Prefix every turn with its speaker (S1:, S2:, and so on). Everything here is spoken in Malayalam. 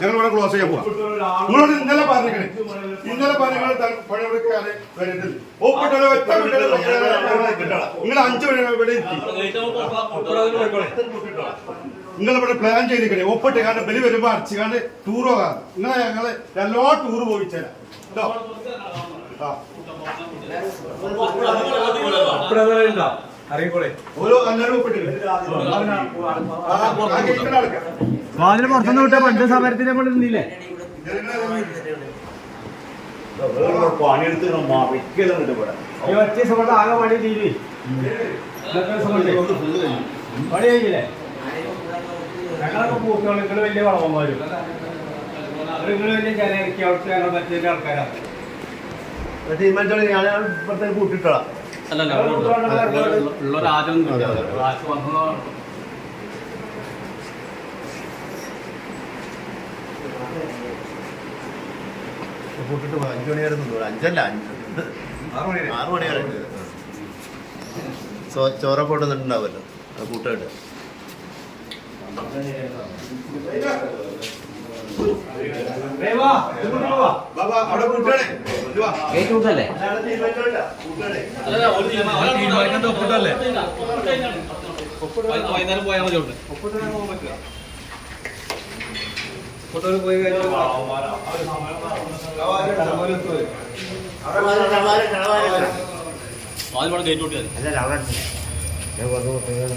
S1: ഞങ്ങൾ ക്ലോസ് ചെയ്യാൻ പോവാം നിങ്ങളോട് ഇന്നലെ പറഞ്ഞിരിക്കണേ ഇന്നലെ പറഞ്ഞ പണിയെടുക്കാതെ വരരുത് ഒപ്പിട്ടോലെ ഒറ്റ നിങ്ങൾ അഞ്ചു മണി ഇവിടെ നിങ്ങൾ ഇവിടെ പ്ലാൻ ചെയ്തിരിക്കണേ ഒപ്പിട്ട് കാരണം ബലി വരുമ്പോ അടിച്ചു കാരണം ടൂർ പോകാം നിങ്ങളെ ഞങ്ങൾ എല്ലാ ടൂർ പോയിച്ചേരാ കേട്ടോ ആ
S2: അറിയിക്കോളെ
S1: ഓരോ
S2: വാതിന് പുറത്തുനിന്ന് വിട്ട പണ്ട് സമരത്തിന് നമ്മൾ ഇരുന്നില്ലേ
S3: പണിയെടുത്ത് മറിക്കലുണ്ട് ഇവിടെ
S2: ഈ ഒറ്റ ദിവസം കൊണ്ട് ആകെ പണി തീരി പണി കഴിഞ്ഞില്ലേ ഞങ്ങളൊക്കെ പൂക്കൾ നിങ്ങൾ വലിയ വളവന്മാരും. നിങ്ങൾ വലിയ ജനയിറക്കി അവിടുത്തെ ഞങ്ങൾ മറ്റേ ആൾക്കാരാണ്
S3: തീരുമാനിച്ചോളി ഞാൻ കൂട്ടിട്ടോളാം
S2: ഉള്ളൊരു ആദ്യം ക്ലാസ് വന്നു
S3: കൂട്ടിട്ട് അഞ്ചു അഞ്ച് മണി വരെ നിന്നു അഞ്ചല്ല അഞ്ച് ആറ് ചോറ വരെ ഉണ്ട്. ചോ- ചോറൊക്കെ കൊണ്ടുവന്നിട്ടുണ്ടാവുമല്ലോ. അത് കൂട്ടായിട്ട്
S1: ബാബാ അവിടെ കൂട്ടാണേ ഇത് വാ.
S4: വൈകുന്നേരം പോയാൽ മതി ഉണ്ട്.
S2: പോയി കഴിഞ്ഞാൽ
S4: ഗേറ്റ് കൂട്ടിയാൽ
S3: കൂട്ട് വേറെ